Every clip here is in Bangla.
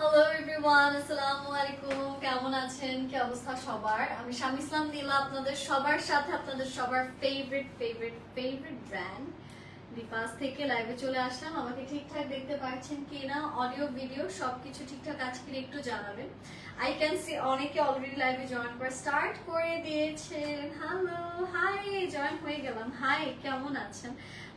এভরিওয়ান আসসালামু আলাইকুম কেমন আছেন? কি অবস্থা সবার? আমি শামিসলাম নীলা, আপনাদের সবার সাথে, আপনাদের সবার ফেভারিট ফেভারিট ফেভারিট ব্র্যান্ড বিপাস থেকে লাইভে চলে আসলাম। আমাকে ঠিকঠাক দেখতে পাচ্ছেন কি না? অডিও ভিডিও সবকিছু ঠিকঠাক আজকে একটু জানাবেন। আই ক্যান সি অনেকে অলরেডি লাইভে জয়েন করে। স্টার্ট করে দিয়েছেন। হ্যালো হাই জয়েন হয়ে গেলাম। হাই কেমন আছেন?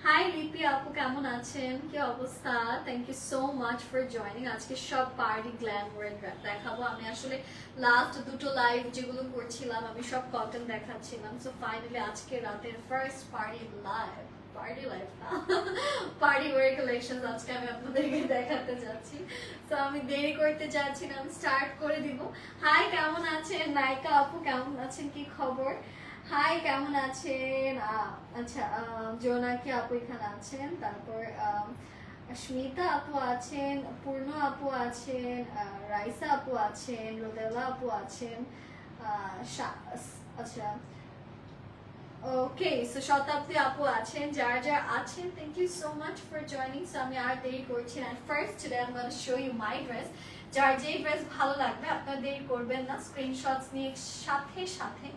হাই লিপি আপু, কেমন আছেন? কি অবস্থা? Thank you so much for joining আজকে সব পার্টি গ্ল্যামওয়ার দেখাবো। আমি আসলে লাস্ট দুটো লাইভ যেগুলো করছিলাম, আমি সব কটন দেখাচ্ছিলাম। সো ফাইনালি আজকে রাতের first party live party live না পার্টি ওয়ার কালেকশন আজকে আমি আপনাদেরকে দেখাতে যাচ্ছি। তো আমি দেরি করতে যাচ্ছি না, আমি স্টার্ট করে দিব। হাই কেমন আছেন? নায়িকা আপু, কেমন আছেন? কি খবর? হাই কেমন আছেন? আচ্ছা জোনাকি আপু এখানে আছেন, তারপর স্মিতা আপু আছেন, পূর্ণ আপু আছেন রাইসা আপু আছেন রোদেলা আপু আছেন আচ্ছা ওকে সো শতাব্দী আপু আছেন যারা যারা আছেন thank you so much for joining so আমি আর দেরি করছি না। First today I am gonna show you my dress যার যেই ড্রেস ভালো লাগবে, আপনারা দেরি করবেন না। স্ক্রিনশটস নিয়ে সাথে সাথে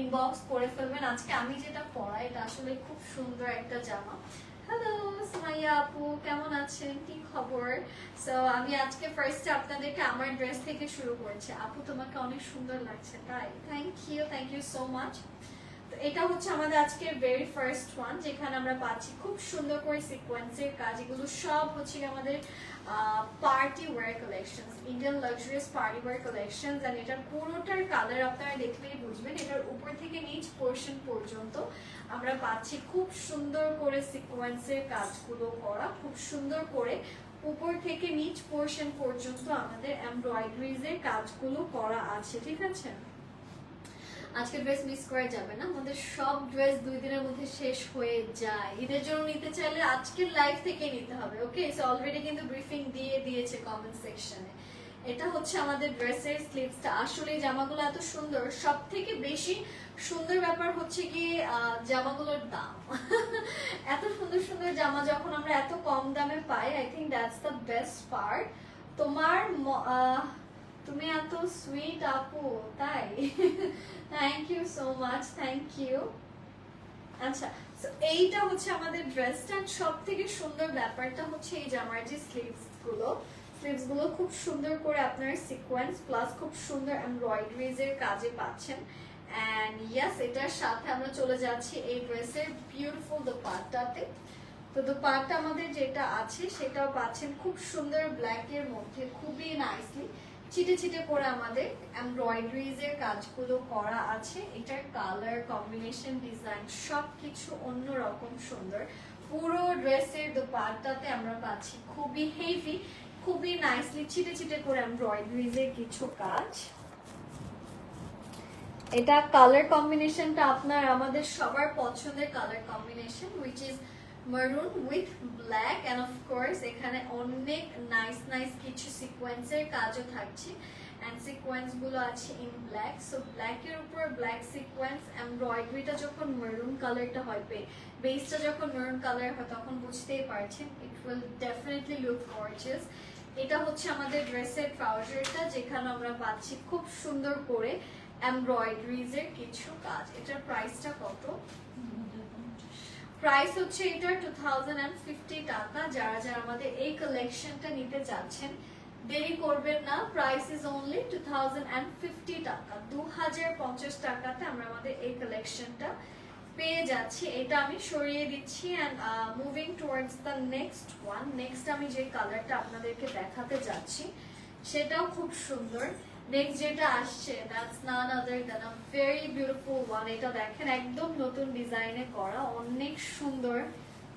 ইনবক্স করে ফেলবেন। আজকে আমি যেটা পরাই, এটা আসলে খুব সুন্দর একটা জামা। হ্যালো সুমাইয়া আপু, কেমন আছেন? কি খবর? সো আমি আজকে ফার্স্টে আপনাদেরকে আমার ড্রেস থেকে শুরু করছি। আপু, তোমাকে অনেক সুন্দর লাগছে, তাই? Thank you thank you so much এটা হচ্ছে আমাদের আজকের ভেরি ফার্স্ট ওয়ান যেখানে আমরা পাচ্ছি খুব সুন্দর করে সিকোয়েন্সের কাজ। এগুলো সব হচ্ছে আমাদের party wear collection Indian luxurious party wear collection and এটার পুরোটার কালার আপনারা দেখলেই বুঝবেন, এটার উপর থেকে নিচ পোর্শন পর্যন্ত আমরা পাচ্ছি খুব সুন্দর করে সিকোয়েন্সের কাজগুলো করা, খুব সুন্দর করে উপর থেকে নিচ পোর্শন পর্যন্ত আমাদের এমব্রয়ডারিজ এর কাজগুলো করা আছে, ঠিক আছে? আজকে ড্রেস মিস করা যাবে না। আমাদের সব ড্রেস দুই দিনের মধ্যে শেষ হয়ে যায়। ঈদের জন্য নিতে চাইলে আজকের লাইভ থেকে নিতে হবে ওকে সো অলরেডি কিন্তু ব্রিফিং দিয়ে দিয়েছে কমেন্ট সেকশনে এটা হচ্ছে আমাদের ড্রেসের স্লিভসটা আসলে জামাগুলো এত সুন্দর। সব থেকে বেশি সুন্দর ব্যাপার হচ্ছে কি জামাগুলোর দাম। এত সুন্দর সুন্দর জামা যখন আমরা এত কম দামে পাই I think that's the best part তোমার তুমি এত সুইট আপু, তাই? Thank you so much thank you আচ্ছা এইটা হচ্ছে আমাদের ড্রেসটা সব থেকে সুন্দর ব্যাপারটা হচ্ছে এই জামার যে স্লিভসগুলো স্লিভসগুলো খুব সুন্দর করে আপনার সিকোয়েন্স প্লাস খুব সুন্দর এমব্রয়ডারিজ এর কাজে পাচ্ছেন। এন্ড ইয়াস এটার সাথে আমরা চলে যাচ্ছি এই ড্রেসের বিউটিফুল দোপাট্টাতে। তো দোপাট্টা আমাদের যেটা আছে, সেটাও পাচ্ছেন। খুব সুন্দর ব্ল্যাক এর মধ্যে, খুবই নাইসলি ছিটে ছিটে করে আমাদের এমব্রয়ডারিজ এর কাজগুলো করা আছে। এটার কালার কম্বিনেশন ডিজাইন সবকিছু অন্যরকম সুন্দর। পুরো ড্রেসের দোপাট্টাতে আমরা পাচ্ছি খুবই হেভি খুবই নাইসলি ছিটে ছিটে করে এমব্রয়ডারিজ এর কিছু কাজ। এটা কালার কম্বিনেশনটা আপনার, আমাদের সবার পছন্দের colour combination which is maroon with black and of course এখানে অনেক নাইস নাইস কিছু সিকোয়েন্সের কাজও থাকছে। অ্যান্ড সিকোয়েন্সগুলো আছে ইন ব্ল্যাক সো ব্ল্যাকের উপর ব্ল্যাক সিকোয়েন্স এমব্রয়ডারিটা যখন মেরুন কালারটা হয় বেসটা যখন মেরুন কালার হয়, তখন বুঝতেই পারছেন it will definitely look gorgeous এটা হচ্ছে আমাদের ড্রেসের ট্রাউজারটা যেখানে আমরা পাচ্ছি খুব সুন্দর করে এমব্রয়ডারিজ এর কিছু কাজ। এটার প্রাইসটা কত? প্রাইস হচ্ছে এটার টু টাকা। যারা যারা আমাদের এই কালেকশনটা নিতে চাচ্ছেন, দেরি করবেন না। প্রাইস ইজ অনলি টু টাকা। দু হাজার পঞ্চাশ টাকাতে আমরা আমাদের এই কালেকশনটা পেয়ে যাচ্ছি। এটা আমি সরিয়ে দিচ্ছি and moving towards the next one next আমি যে কালারটা আপনাদেরকে দেখাতে যাচ্ছি, সেটাও খুব সুন্দর। নেক্সট যেটা আসছে that's none other than a very beautiful one এটা দেখেন, একদম নতুন ডিজাইনে করা, অনেক সুন্দর,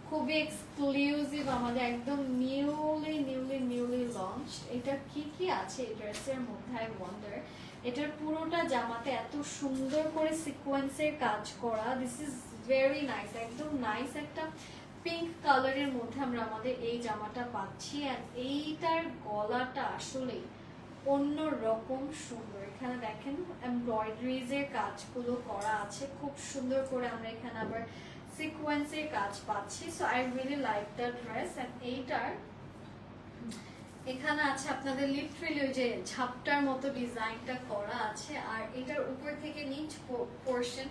খুবই এক্সক্লুসিভ আমাদের একদম নিউলি নিউলি নিউলি লঞ্চ এটা কি কি আছে এই ড্রেসের মধ্যে আই ওয়ান্ডার এটার পুরোটা জামাতে এত সুন্দর করে সিকোয়েন্সের কাজ করা। দিস ইজ ভেরি নাইস একদম নাইস একটা পিঙ্ক কালারের মধ্যে আমরা আমাদের এই জামাটা পাচ্ছি। আর এইটার গলাটা আসলেই অন্য রকম সুন্দর। এখানে দেখেন এমব্রয়ডারিজ এর কাজগুলো করা আছে। খুব সুন্দর করে আমরা এখানে আবার সিকোয়েন্সের কাজ পাচ্ছি। So I really like the dress and এইটার এখানে আছে আপনাদের লিটারেলি ওই যে ঝাপটার মতো ডিজাইনটা করা আছে। আর এটার উপর থেকে নিচ পোর্শন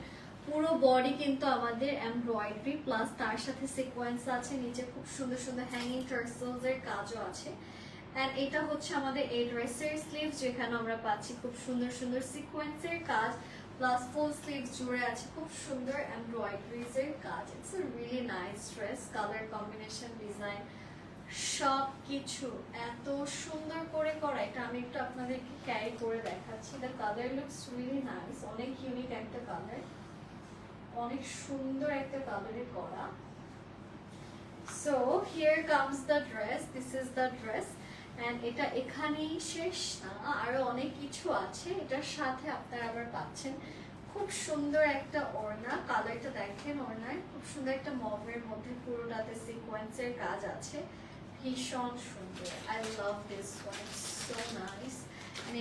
পুরো বডি কিন্তু আমাদের এমব্রয়ডারি প্লাস তার সাথে সিকোয়েন্স আছে। নিচে খুব সুন্দর সুন্দর হ্যাঙ্গিং টার্সেলস এর কাজও আছে। এন্ড এটা হচ্ছে আমাদের এই ড্রেসের স্লিভস যেখানে আমরা পাচ্ছি খুব সুন্দর সুন্দর সিকোয়েন্সের কাজ প্লাস ফুল স্লিভস জুড়ে আছে খুব সুন্দর এমব্রয়ডারিজ এর কাজ। It's a really nice dress colour combination design সব কিছু এত সুন্দর করে করা। এটা আমি একটু আপনাদেরকে ক্যারি করে দেখাচ্ছি। The colour looks really nice অনেক ইউনিক একটা কালার অনেক সুন্দর একটা কালারে করা। So here comes the dress this is the dress and এটা এখানেই শেষ না আরও অনেক কিছু আছে। এটার সাথে আপনারা আবার পাচ্ছেন খুব সুন্দর একটা ওড়না কালারটা দেখেন ওড়নার খুব সুন্দর একটা মভের মধ্যে পুরোটাতে সিকোয়েন্সের কাজ আছে। ভীষণ সুন্দর। I love this one so nice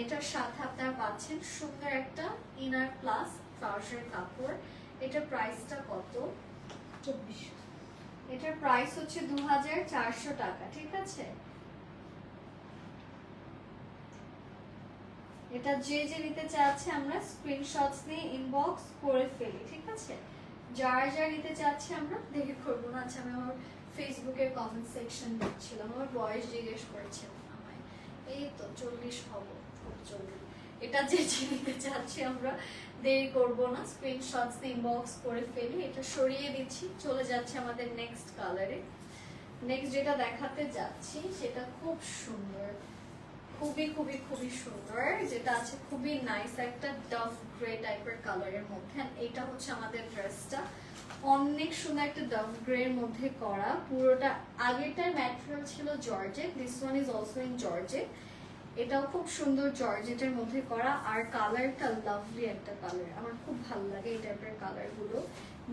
এটার সাথে আপনারা পাচ্ছেন সুন্দর একটা ইনার প্লাস ট্রাউজার কাপড়। এটার প্রাইসটা কত? চব্বিশশো এটার প্রাইস হচ্ছে দু হাজার চারশো টাকা ঠিক আছে? এটা যে যে নিতে চাচ্ছে আমরা স্ক্রিনশটস নিয়ে ইনবক্স করে ফেলি, ঠিক আছে? যার যা নিতে চাচ্ছে আমরা দেখে করব। না আচ্ছা আমি আমার ফেসবুকের কমেন্ট সেকশন দেখছিলাম, আমার বয়স জিজ্ঞেস করেছে আমায়। এই তো চল্লিশ হব, খুব জলদি এটা যে যে নিতে চাচ্ছি আমরা দেরি করব না স্ক্রিনশটস ইনবক্স করে ফেলি। এটা সরিয়ে দিচ্ছি, চলে যাচ্ছে আমাদের নেক্সট কালারে নেক্সট যেটা দেখাতে যাচ্ছি, সেটা খুব সুন্দর। খুবই খুবই খুবই সুন্দর, যেটা আছে খুবই নাইস একটা ডাভ গ্রে টাইপের কালারের মধ্যে এটা হচ্ছে আমাদের ড্রেসটা অনেক সুন্দর একটা ডাভ গ্রে এর মধ্যে করা, পুরোটা আগেরটার ম্যাটেরিয়াল ছিল georgette this one is also in georgette এটাও খুব সুন্দর জর্জেটের মধ্যে করা, আর কালারটা লাভলি একটা কালার আমার খুব ভালো লাগে এই টাইপের কালারগুলো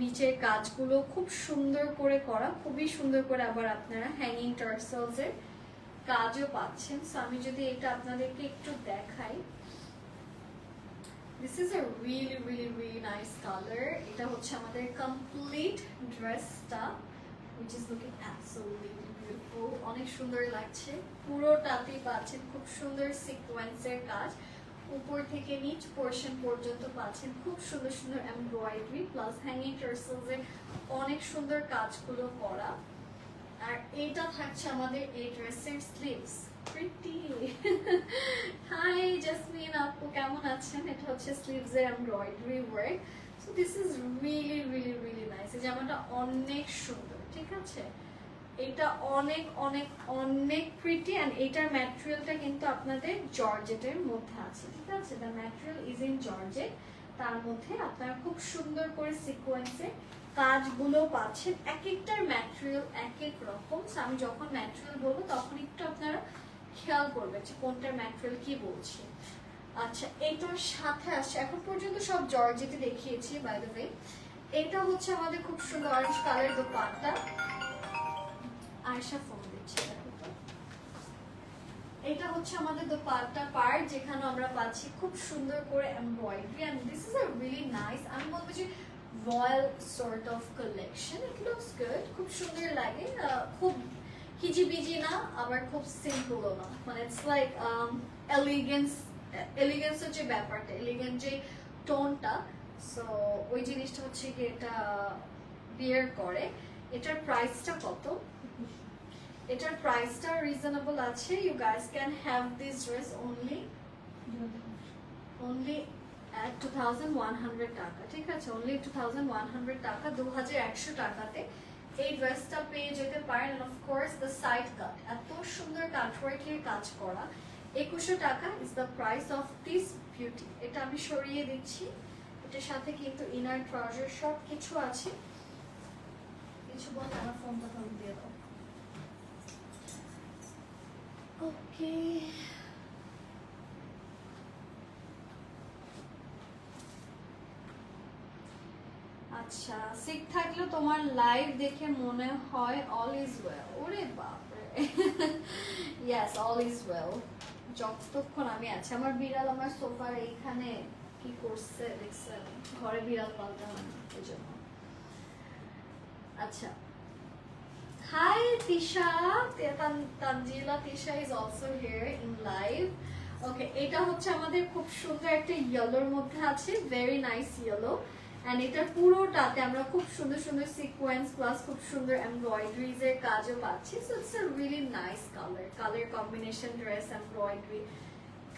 নিচের কাজগুলো খুব সুন্দর করে করা, খুবই সুন্দর করে আবার আপনারা হ্যাঙ্গিং টার্সেলস এর কাজও পাচ্ছেন। সো আমি যদি এটা আপনাদেরকে একটু দেখাই। This is a really really really nice colour এটা হচ্ছে আমাদের কমপ্লিট ড্রেসটা which is looking absolutely beautiful. অনেক সুন্দর লাগছে। পুরোটাতেই পাচ্ছেন খুব সুন্দর সিকোয়েন্সের কাজ। উপর থেকে নিচ পোর্শন পর্যন্ত পাচ্ছেন খুব সুন্দর সুন্দর এমব্রয়ডারি প্লাস হ্যাঙ্গিং টার্সেলস এর অনেক সুন্দর কাজগুলো করা। আর এইটা থাকছে আমাদের এই ড্রেসের স্লিভস প্রিটি হাই জাসমিন আপু, কেমন আছেন? এটা হচ্ছে স্লিভস এর embroidery work so this is really really really nice এই জামাটা অনেক সুন্দর, ঠিক আছে? এটা অনেক অনেক অনেক প্রিটি অ্যান্ড এটার ম্যাটেরিয়ালটা কিন্তু আপনাদের জর্জেটের মধ্যে আছে, ঠিক আছে? The material is in georgette. তার মধ্যে আপনারা খুব সুন্দর করে সিকোয়েন্সে কাজগুলো পাচ্ছেন। এক একটার ম্যাটেরিয়াল এক এক রকম। আমি যখন ম্যাটেরিয়াল বলব, তখন একটু আপনারা খেয়াল করবেন যে কোনটার ম্যাটেরিয়াল কি বলছে। আচ্ছা এটার সাথে আসছে এখন পর্যন্ত সব জর্জেটে দেখিয়েছি বাই দ্য ওয়ে এটা হচ্ছে আমাদের খুব সুন্দর orange colour dupatta. Ayesha phone দিচ্ছে এটা হচ্ছে আমাদের দোপাট্টা পার্ট যেখানে আমরা পাচ্ছি খুব সুন্দর করে embroidery and this is a really nice আমি বলব যে royal sort of collection it looks good খুব সুন্দর লাগে। খুব হিজিবিজি না, আবার খুব সিম্পলও না। মানে ইটস লাইক এলিগেন্স এলিগেন্সের যে ব্যাপারটা এলিগেন্ট যে টোনটা। সো ওই জিনিসটা হচ্ছে কি এটা বিয়ার করে। এটার প্রাইসটা কত? এটার প্রাইসটা রিজনেবল আছে। You guys can have this dress only only 2100 টাকা, ঠিক আছে? অনলি 2100 টাকা 2100 টাকাতে এই ড্রেসটা পেয়ে যেতে পারেন কোর্স দ্য সাইড কাট এত সুন্দর কাটওয়ার্কের কাজ করা। একুশশো টাকা is the price of this beauty এটা আমি সরিয়ে দিচ্ছি। এটার সাথে কিন্তু ইনার ট্রাউজার সব আছে। কিছু বল, আমার ফোনটা দিয়ে দাও। ওকে আচ্ছা সিক থাকলেও তোমার লাইভ দেখে মনে হয় অল ইজ ওয়েল ওরে বাপরে। ইয়েস অল ইজ ওয়েল যতক্ষণ আমি আছি আমার বিড়াল আমার সোফার এইখানে কি করছে ঘরে বিড়াল হয় না জন্য। আচ্ছা। Tisha, Tan- Tanjila Tisha is also here in live. ওকে এটা হচ্ছে আমাদের খুব সুন্দর একটা ইয়েলোর মধ্যে আছে ভেরি নাইস ইয়েলো এন্ড এটার পুরোটাতে আমরা খুব সুন্দর সুন্দর সিকোয়েন্স প্লাস খুব সুন্দর এমব্রয়ডারিজ এর কাজও পাচ্ছি। So it's a really nice colour colour combination dress embroidery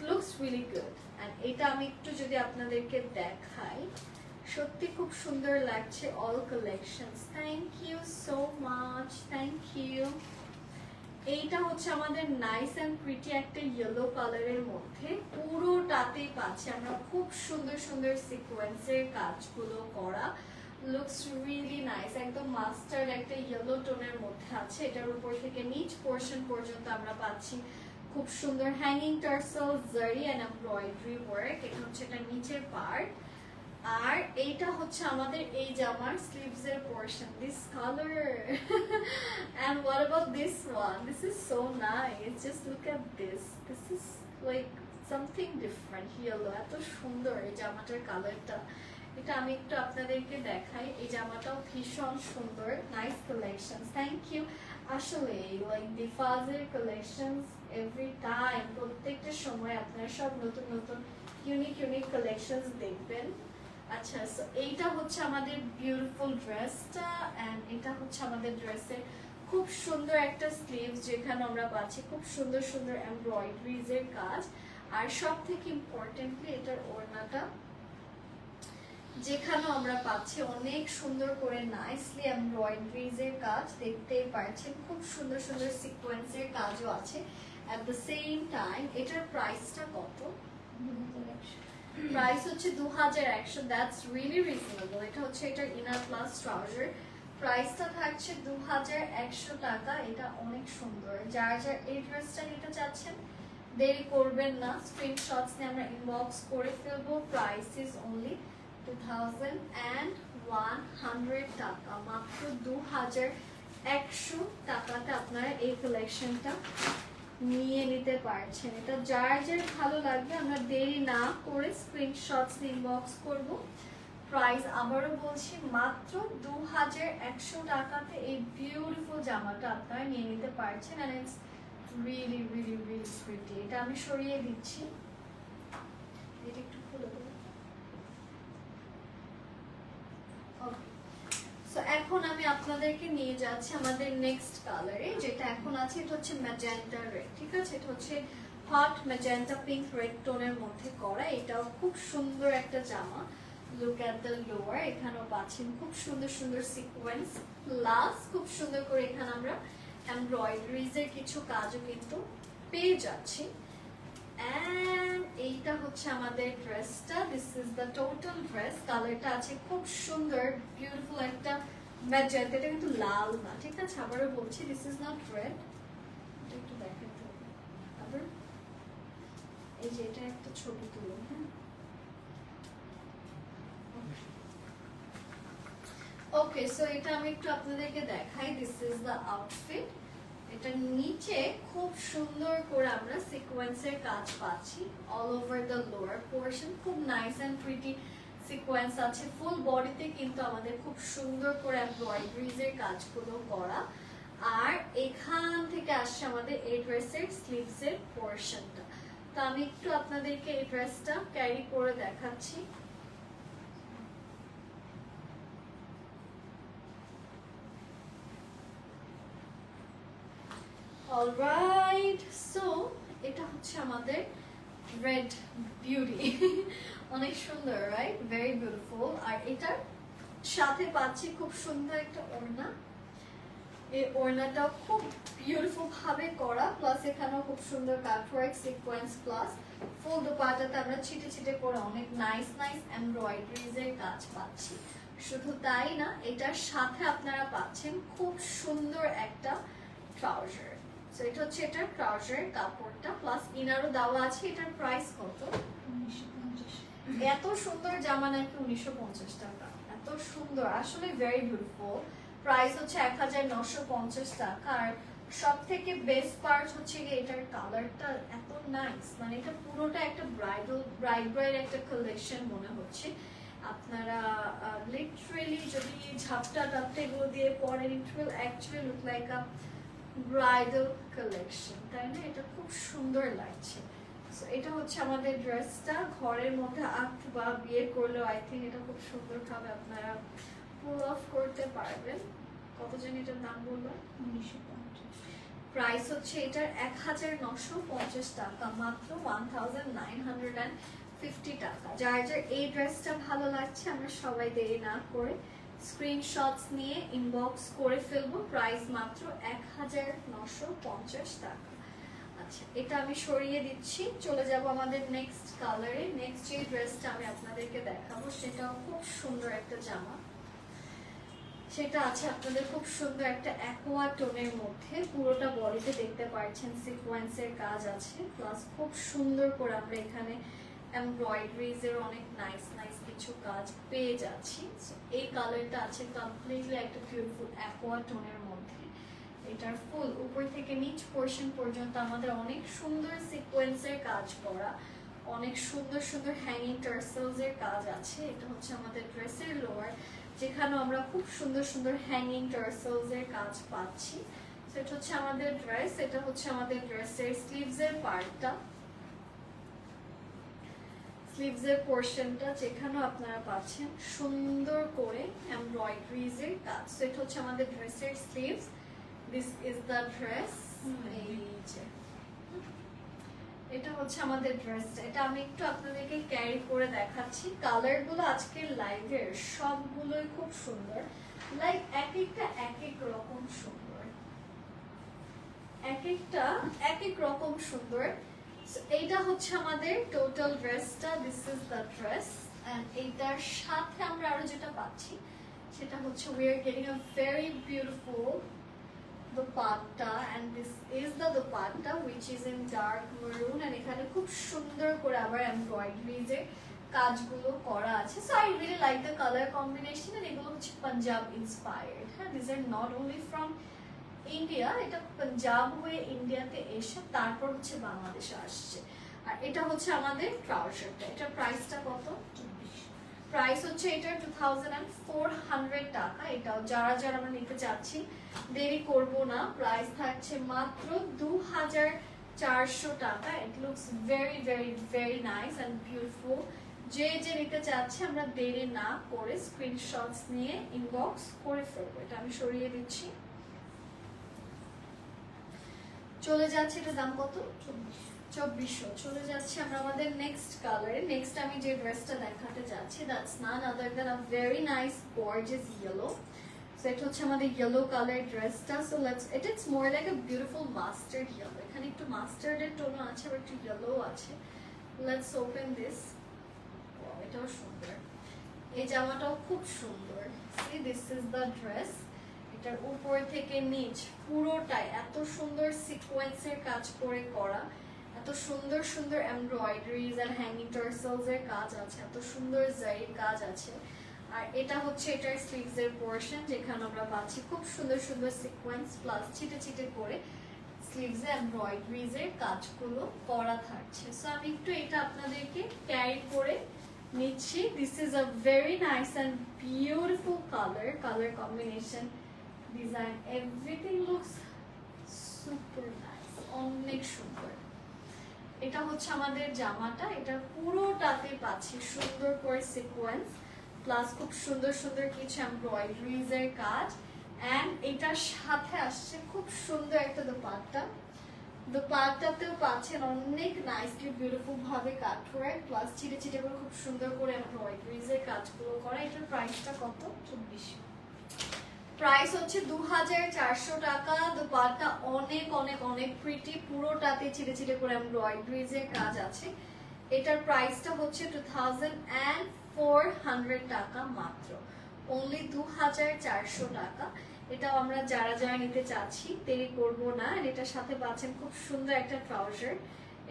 looks really good and এটা আমি একটু যদি আপনাদেরকে দেখাই, সত্যি খুব সুন্দর লাগছে all collections thank you so much thank you এইটা হচ্ছে আমাদের নাইস অ্যান্ড প্রিটি একটা ইয়েলো কালারের মধ্যে। পুরোটাতেই পাচ্ছি আমরা খুব সুন্দর সুন্দর সিকোয়েন্সের কাজগুলো করা। লুকস রিয়েলি নাইস একদম মাস্টার্ড একটা ইয়েলো টোনের মধ্যে আছে। এটার উপর থেকে নিচ পোর্শন পর্যন্ত আমরা পাচ্ছি খুব সুন্দর hanging tassel zari and embroidery work এটা হচ্ছে এটা নিচের পার্ট আর এইটা হচ্ছে আমাদের এই জামার স্লিভস এর portion this colour and what about this one? This is so nice. Just look at this this is like something different. Yellow. এত সুন্দর এই জামাটার কালারটা এটা আমি একটু আপনাদেরকে দেখাই। এই জামাটাও ভীষণ সুন্দর। নাইস কালেকশন থ্যাংক ইউ আসলে লাইক দিফাজের কালেকশন এভরি টাইম প্রত্যেকটা সময় আপনারা সব নতুন নতুন ইউনিক ইউনিক কালেকশনস দেখবেন। আচ্ছা সো এইটা হচ্ছে আমাদের বিউটিফুল ড্রেসটা এন্ড এটা হচ্ছে আমাদের ড্রেসের খুব সুন্দর একটা স্লিভস যেখানে আমরা পাচ্ছি খুব সুন্দর সুন্দর এমব্রয়ডারিজ এর কাজ। আর সব থেকে ইম্পর্টেন্টলি এটার ওড়নাটা, যেখানেও আমরা পাচ্ছি অনেক সুন্দর করে নাইসলি এমব্রয়ডারিজ এর কাজ, দেখতেই পাচ্ছেন, খুব সুন্দর সুন্দর সিকোয়েন্সের কাজও আছে। অ্যাট দ্য সেম টাইম এটার প্রাইসটা কত? প্রাইস হচ্ছে দু হাজার একশো। দ্যাটস রিয়েলি রিজনেবল এটা হচ্ছে এটার ইনার প্লাস ট্রাউজার প্রাইসটা থাকছে দু হাজার একশো টাকা। এটা অনেক সুন্দর। যার যার এই ড্রেসটা নিতে চাচ্ছেন, দেরি করবেন না। স্ক্রিনশটস নিয়ে আমরা ইনবক্স করে ফেলব। Price is only two thousand and one hundred টাকা। মাত্র দু হাজার একশো টাকাতে আপনারা এই কালেকশনটা নিয়ে নিতে পারছেন। এটা যার যার ভালো লাগবে, আমরা দেরি না করে স্ক্রিনশটস ইনবক্স করব। প্রাইস আবারও বলছি, মাত্র দু হাজার একশো টাকাতে এই বিউটিফুল জামাটা আপনারা নিয়ে নিতে পারছেন and it's really really really pretty এটা আমি সরিয়ে দিচ্ছি। এটা একটু সো এখন আমি আপনাদেরকে নিয়ে যাচ্ছি আমাদের নেক্সট কালারে যেটা এখন আছে, এটা হচ্ছে ম্যাজেন্টা রেড ঠিক আছে? এটা হচ্ছে হট ম্যাজেন্টা পিঙ্ক রেড টোনের মধ্যে করা, এটাও খুব সুন্দর একটা জামা। লুক অ্যাট দ্য লোয়ার এখানেও পাচ্ছেন খুব সুন্দর সুন্দর সিকোয়েন্স প্লাস খুব সুন্দর করে এখানে আমরা এমব্রয়ডারিজ এর কিছু কাজও কিন্তু পেয়ে যাচ্ছি। অ্যান্ড এইটা হচ্ছে আমাদের ড্রেসটা this is the total dress কালারটা আছে খুব সুন্দর বিউটিফুল একটা ম্যাজেন্ট, এটা কিন্তু লাল না, ঠিক আছে? আবারও বলছি দিস ইজ নট রেড একটু দেখাতে হবে। আবার এই যে এটা একটা ছবি তুলুন হ্যাঁ? ওকে সো এটা আমি একটু আপনাদেরকে দেখাই দিস ইজ দ্য আউটফিট এটা নিচে খুব সুন্দর করে আমরা সিকোয়েন্সের কাজ পাচ্ছি। All over the lower portion খুব নাইস অ্যান্ড প্রিটি সিকোয়েন্স আছে। ফুল বডিতে কিন্তু আমাদের খুব সুন্দর করে এমব্রয়ডারিজ এর কাজগুলো করা। আর এখান থেকে আসছে আমাদের এই ড্রেসের স্লিভস এর পোর্শনটা তো আমি একটু আপনাদেরকে এই ড্রেসটা ক্যারি করে দেখাচ্ছি। অলরাইট সো এটা হচ্ছে আমাদের রেড বিউটি অনেক সুন্দর রাইট ভেরি বিউটিফুল আর এটার সাথে পাচ্ছি খুব সুন্দর একটা ওড়না। এই ওড়নাটাও খুব বিউটিফুল ভাবে করা প্লাস এখানেও খুব সুন্দর কাটওয়ার্ক সিকোয়েন্স প্লাস ফুল দোপাটাতে আমরা ছিটে ছিটে করে অনেক নাইস নাইস এমব্রয়ডারিজ এর কাজ পাচ্ছি। শুধু তাই না, এটার সাথে আপনারা পাচ্ছেন খুব সুন্দর একটা ট্রাউজার সো এটা হচ্ছে এটার ট্রাউজারের কাপড়টা প্লাস ইনারও দেওয়া আছে এটার প্রাইস কত? এত সুন্দর জামা নাকি উনিশশো পঞ্চাশ টাকা। এত সুন্দর আসলে ভেরি বিউটিফুল প্রাইস হচ্ছে এক হাজার নশো পঞ্চাশ টাকা। আর সব থেকে বেস্ট পার্ট হচ্ছে গিয়ে এটার কালারটা এত নাইস মানে এটা পুরোটা একটা ব্রাইডাল ব্রাইড ব্রাইড একটা কালেকশন মনে হচ্ছে। আপনারা লিটারেলি যদি ঝাপটা টাপটা এগুলো দিয়ে পরেন it will actually look like a bridal collection তাই না? এটা খুব সুন্দর লাগছে। এটা হচ্ছে আমাদের ড্রেসটা ঘরের মধ্যে আপ বা বিয়ে করলেও আই থিঙ্ক এটা খুব সুন্দরভাবে আপনারা পুল অফ করতে পারবেন। কত জন এটার দাম বলল উনিশশো পঞ্চাশ। প্রাইস হচ্ছে এটার এক হাজার নশো পঞ্চাশ টাকা মাত্র one thousand nine hundred and fifty টাকা। যার যার এই ড্রেসটা ভালো লাগছে আমরা সবাই দেরি না করে স্ক্রিনশটস নিয়ে ইনবক্স করে ফেলব। প্রাইস মাত্র এক হাজার নশো পঞ্চাশ টাকা। আচ্ছা এটা আমি সরিয়ে দিচ্ছি। চলে যাব আমাদের নেক্সট কালারে নেক্সট যে ড্রেসটা আমি আপনাদেরকে দেখাবো, সেটাও খুব সুন্দর একটা জামা। সেটা আছে আপনাদের খুব সুন্দর একটা অ্যাকোয়া টোনের মধ্যে। পুরোটা বডিতে দেখতে পাচ্ছেন সিকোয়েন্সের কাজ আছে। প্লাস খুব সুন্দর করে আমরা এখানে এমব্রয়ডারিজ এর অনেক নাইস নাইস কিছু কাজ পেয়ে যাচ্ছি। এই কালারটা আছে কমপ্লিটলি একটা বিউটিফুল অ্যাকোয়া টোনের মধ্যে। এটার ফুল উপর থেকে নিচ পোর্শন পর্যন্ত আমাদের অনেক সুন্দর সিকোয়েন্সের কাজ করা, অনেক সুন্দর সুন্দর হ্যাঙ্গিং টার্সেলস এর কাজ আছে। এটা হচ্ছে আমাদের ড্রেসের লোয়ার যেখানে আমরা খুব সুন্দর সুন্দর হ্যাঙ্গিং টার্সেলস এর কাজ পাচ্ছি। সেটা হচ্ছে আমাদের ড্রেস এটা হচ্ছে আমাদের ড্রেসের স্লিভস এর পার্টটা স্লিভস এর পোর্শনটা যেখানেও আপনারা পাচ্ছেন সুন্দর করে এমব্রয়ডারিজ এর কাজ। So, এটা হচ্ছে আমাদের ড্রেসের sleeves this is the dress এই যে। এটা হচ্ছে আমাদের ড্রেসটা এটা আমি একটু আপনাদেরকে ক্যারি করে দেখাচ্ছি। কালারগুলো আজকের লাইভের সবগুলোই খুব সুন্দর। লাইক এক একটা এক এক রকম সুন্দর। এক একটা এক এক রকম সুন্দর। এইটা হচ্ছে আমাদের টোটাল ড্রেসটা this is the dress and এইটার সাথে আমরা আরও যেটা পাচ্ছি, সেটা হচ্ছে we are getting a very beautiful dupatta. And this is the dupatta, which is in dark maroon. And এখানে খুব সুন্দর করে আবার এমব্রয়ডারিজ যে কাজগুলো করা আছে। So I really like the colour combination and এগুলো হচ্ছে পাঞ্জাব ইন্সপায়ার্ড হ্যাঁ this are not only from India এটা পাঞ্জাব হয়ে ইন্ডিয়াতে এসে তারপর হচ্ছে বাংলাদেশে আসছে। আর এটা হচ্ছে আমাদের ট্রাউজারটা এটা প্রাইসটা কত? প্রাইস হচ্ছে এটা টু টাকা। এটাও যারা যারা আমরা নিতে চাচ্ছি দেরি করব না। প্রাইস থাকছে মাত্র দু হাজার চারশো টাকা। It looks very very very nice and beautiful যে যে নিতে চাচ্ছে আমরা দেরি না করে স্ক্রিনশটস নিয়ে ইনবক্স করে ফেলব। এটা আমি সরিয়ে দিচ্ছি। চলে যাচ্ছে, এটার দাম কত? চব্বিশশো। চলে যাচ্ছে আমরা আমাদের নেক্সট কালারে নেক্সট আমি যে ড্রেসটা দেখাতে যাচ্ছি that's none other than a very nice gorgeous yellow so এটা হচ্ছে আমাদের ইয়েলো কালার ড্রেসটা so let's it it's more like a beautiful mustard yellow এখানে একটু মাস্টার্ডের টোনও আছে, আবার একটু ইয়েলো আছে। লেটস ওপেন দিস এটাও সুন্দর। এই জামাটাও খুব সুন্দর। See this is the dress এটার উপর থেকে নিচ, পুরোটাই এত সুন্দর সিকোয়েন্সের কাজ করে করা, এত সুন্দর সুন্দর এমব্রয়ডারিজ আর হ্যাঙ্গিং টার্সেলস এর কাজ আছে, এত সুন্দর জারির কাজ আছে। আর এটা হচ্ছে এটার স্লিভস এর পোর্শন যেখানে আমরা পাচ্ছি খুব সুন্দর সুন্দর সিকোয়েন্স প্লাস ছিটে ছিটে করে স্লিভস এমব্রয়ডারিজ এর কাজগুলো করা থাকছে। সো আমি একটু এটা আপনাদেরকে ক্যারি করে নিচ্ছি। This is a very nice and beautiful colour colour combination design everything looks super nice অনেক সুন্দর। এটা হচ্ছে আমাদের জামাটা, এটা পুরোটাতে পাচ্ছি সুন্দর করে সিকোয়েন্স প্লাস খুব সুন্দর সুন্দর কিছু এমব্রয়ডারিজ এর কাজ। অ্যান্ড এটার সাথে আসছে খুব সুন্দর একটা দোপাট্টা। দোপাট্টাতেও পাচ্ছেন অনেক নাইসলি বিউটিফুল ভাবে কাট করে প্লাস ছিটে ছিটে করে খুব সুন্দর করে এমব্রয়ডারিজ এর কাজগুলো করা। এটার প্রাইসটা কত? চব্বিশশো প্রাইস হচ্ছে দু হাজার চারশো টাকা। দোপাট্টা অনেক অনেক অনেক প্রিটি পুরোটাতে ছিঁড়ে ছিটে করে এমব্রয়ডারিজ এর কাজ আছে। এটার প্রাইসটা হচ্ছে টু টাকা মাত্র। অনলি দু হাজার চারশো টাকা। এটাও আমরা যারা যারা নিতে চাচ্ছি, দেরি করব না। আর এটার সাথে পাচ্ছেন খুব সুন্দর একটা ট্রাউজার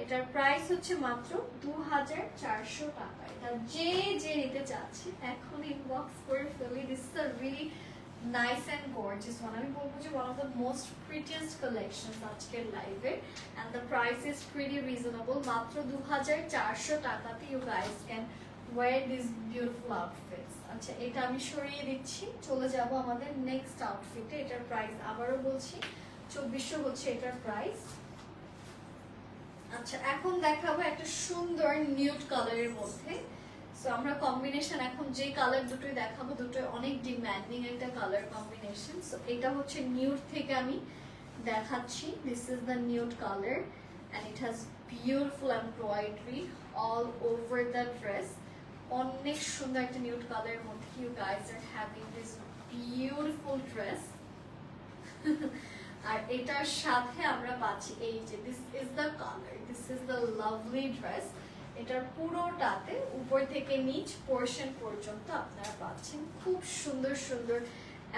এটার প্রাইস হচ্ছে মাত্র দু হাজার চারশো টাকা। এটা যে যে নিতে চাচ্ছি, এখন ইনবক্স করে ফেলি this nice and gorgeous one আমি বলব যে one of the most prettiest collection আজকের লাইভে and the price is pretty reasonable মাত্র দু হাজার চারশো টাকাতে you guys can wear this beautiful outfits আচ্ছা এটা আমি সরিয়ে দিচ্ছি। চলে যাব আমাদের নেক্সট আউটফিটে এটার প্রাইস আবারও বলছি। চব্বিশশো হচ্ছে এটার প্রাইস আচ্ছা এখন দেখাবো একটা সুন্দর নিউড কালারের মধ্যে। সো আমরা কম্বিনেশন এখন যে কালার দুটোই দেখাবো, দুটোই অনেক ডিম্যান্ডিং একটা কালার কম্বিনেশন সো এটা হচ্ছে নিউড থেকে আমি দেখাচ্ছি। This is the nude colour and it has beautiful embroidery all over the dress অনেক সুন্দর একটা নিউড কালারের মধ্যে you guys are having this beautiful dress আর এটার সাথে আমরা পাচ্ছি এই যে this is the colour this is the lovely dress এটার পুরোটাতে উপর থেকে নিচ পোর্শন পর্যন্ত আপনারা পাচ্ছেন খুব সুন্দর সুন্দর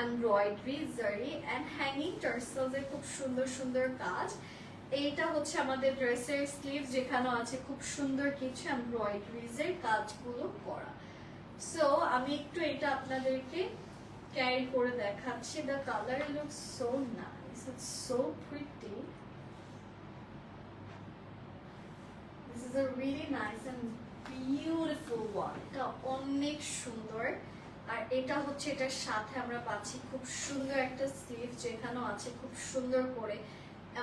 এমব্রয়ডারি জারি অ্যান্ড হ্যাঙ্গিং টার্সেলসের খুব সুন্দর সুন্দর কাজ। এইটা হচ্ছে আমাদের ড্রেসের স্লিভ যেখানে আছে খুব সুন্দর কিছু এমব্রয়ডারিজ এর কাজগুলো করা। সো আমি একটু এটা আপনাদেরকে ক্যারি করে দেখাচ্ছি। The colour look so nice it's so pretty this is a really nice and beautiful one এটা অনেক সুন্দর। আর এটা হচ্ছে এটার সাথে আমরা পাচ্ছি খুব সুন্দর একটা স্লিভ যেখানেও আছে খুব সুন্দর করে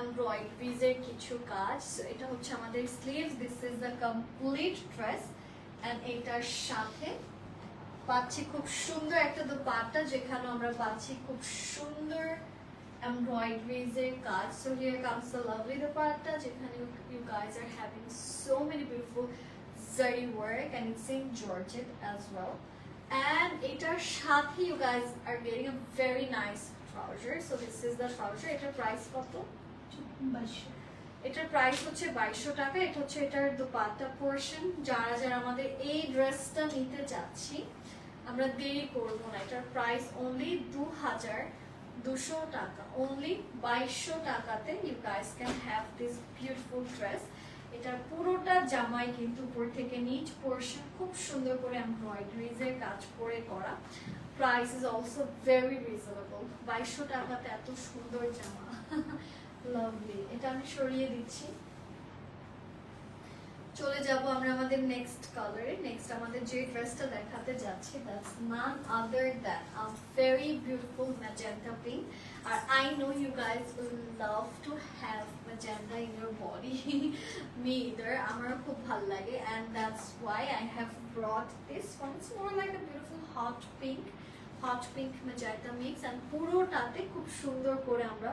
এমব্রয়ডারিজ এর কিছু কাজ। এটা হচ্ছে আমাদের sleeve this is the complete dress and এটার সাথে পাচ্ছি খুব সুন্দর একটা দোপাট্টা যেখানে আমরা পাচ্ছি খুব সুন্দর embroideries এর কাজ so here comes the lovely dupatta যেখানে you, you guys are having so many beautiful zari work and it's in georgette as well and এটার সাথে you guys are getting a very nice trouser so this is the trouser এটার প্রাইস কত বাইশশো এটার প্রাইস হচ্ছে বাইশশো টাকা এটা হচ্ছে এটার দোপাট্টা পোর্শন যারা যারা আমাদের এই ড্রেসটা নিতে যাচ্ছি আমরা দেরি করবো না এটার প্রাইস অনলি দু হাজার দুশো টাকা অনলি বাইশশো টাকাতে you guys can have this beautiful dress এটার পুরোটা জামাই কিন্তু উপর থেকে নিচ পোর্শন খুব সুন্দর করে এমব্রয়ডারিজের কাজ করে করা। Price is also very reasonable বাইশশো টাকাতে এত সুন্দর জামা। লাভলি এটা আমি সরিয়ে দিচ্ছি। চলে যাব আমরা আমাদের নেক্সট কালারে নেক্সট আমাদের যে ড্রেসটা দেখাতে যাচ্ছি that's none other than a very beautiful magenta pink R I know you guys will love to have magenta in your body me either আমার খুব ভালো লাগে। And that's why I have brought this one it's more like a beautiful hot pink hot pink magenta mix and পুরোটাতে খুব সুন্দর করে আমরা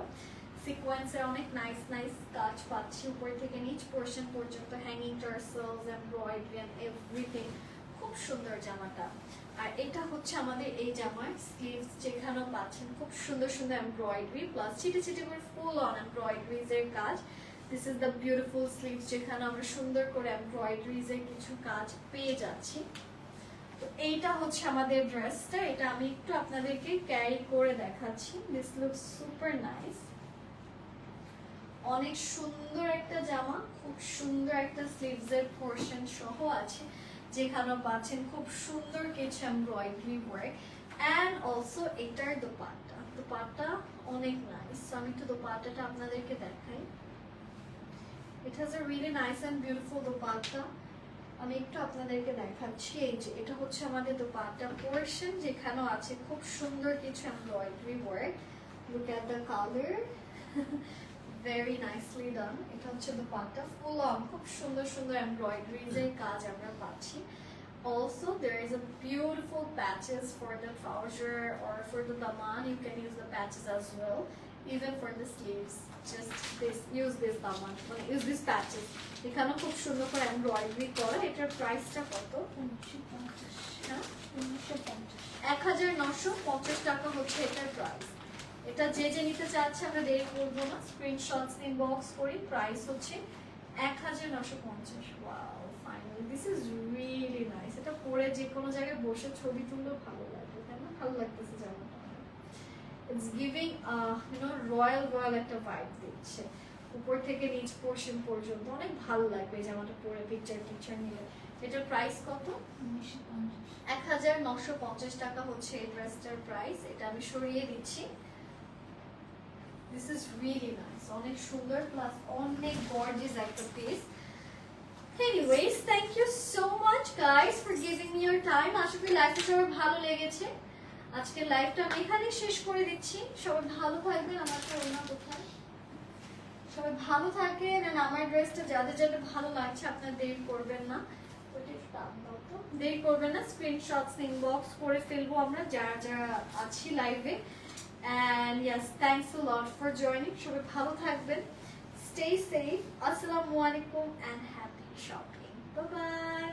সিকোয়েন্সের অনেক নাইস নাইস কাজ পাচ্ছি উপর থেকে নিচ পোর্শন পর্যন্ত hanging tassels embroidery and everything খুব সুন্দর জামাটা। আর এটা হচ্ছে আমাদের এই জামার স্লিভস যেখানেও পাচ্ছেন। খুব সুন্দর সুন্দর এমব্রয়ডারি প্লাস ছিটে ছিটে করে ফুল অন এমব্রয়ডারিজ এর কাজ। This is the beautiful sleeves যেখানে আমরা সুন্দর করে এমব্রয়ডারিজ এর কিছু কাজ পেয়ে যাচ্ছি। তো এইটা হচ্ছে আমাদের ড্রেসটা এটা আমি একটু আপনাদেরকে ক্যারি করে দেখাচ্ছি। দিস লুক সুপার নাইস অনেক সুন্দর একটা জামা, খুব সুন্দর একটা স্লিভস এর পোর্শন সহ আছে, যেখানে পাচ্ছেন খুব সুন্দর কিছু এমব্রয়ডারি ওয়ার্ক অ্যান্ড অলসো এটার দোপাট্টা। দোপাট্টা অনেক নাইস আমি একটু দোপাট্টাটা আপনাদেরকে দেখাই। It has a really nice and beautiful dupatta. আমি একটু আপনাদেরকে দেখাচ্ছি। এই যে, এটা হচ্ছে আমাদের দোপাট্টা পোর্শন যেখানেও আছে খুব সুন্দর কিছু embroidery work look at the colour very nicely done এটা হচ্ছে দোপাট্টা ফুল অন খুব সুন্দর সুন্দর এমব্রয়ডারিজ এর কাজ আমরা পাচ্ছি Also, there is a beautiful patches for the trouser or for the daman. You can use the patches as well, even for the sleeves. Just this, use this daman. মানে use these patches. এখানে খুব সুন্দর করে এমব্রয়ডারি করা এটার প্রাইসটা কত হ্যাঁ উনিশশো পঞ্চাশ এক হাজার নশো পঞ্চাশ টাকা হচ্ছে এটার প্রাইস এটা যে যে নিতে চাচ্ছে আমরা দেরি করব না। স্ক্রিনশটস ইনবক্স করি প্রাইস হচ্ছে এক হাজার নশো পঞ্চাশ। Wow finally this is really nice এটা পরে যে কোনো জায়গায় বসে ছবি তুললেও ভালো লাগবে তাই না? ভালো লাগতেছে জামাটা it's giving you know royal royal একটা ভাইব দিচ্ছে। উপর থেকে নিচ পোর্শন পর্যন্ত অনেক ভালো লাগবে এই জামাটা পরে পিকচার টিকচার নিলে। এটার প্রাইস কত? এক হাজার নশো পঞ্চাশ টাকা হচ্ছে এই ড্রেসটার প্রাইস এটা আমি সরিয়ে দিচ্ছি। দিস ইজ রিয়েলি নাইস অনেক সুন্দর প্লাস অনেক গর্জিয়াস একটা piece anyways thank you so much guys for giving me your time আশা করি লাইফটা সবার ভালো লেগেছে। আজকের লাইভটা আমি এখানেই শেষ করে দিচ্ছি। সবাই ভালো থাকবেন, আমার তো অন্য কোথায় সবাই ভালো থাকেন, and আমার ড্রেসটা যাদের যাদের ভালো লাগছে, আপনারা দেরি করবেন না। দেরি করবেন না স্ক্রিনশটস ইনবক্স করে ফেলব আমরা, যারা যারা আছি লাইভে and yes thanks a lot for joining সবাই ভালো থাকবেন স্টে সেফ আসসালামু আলাইকুম and happy shopping bye bye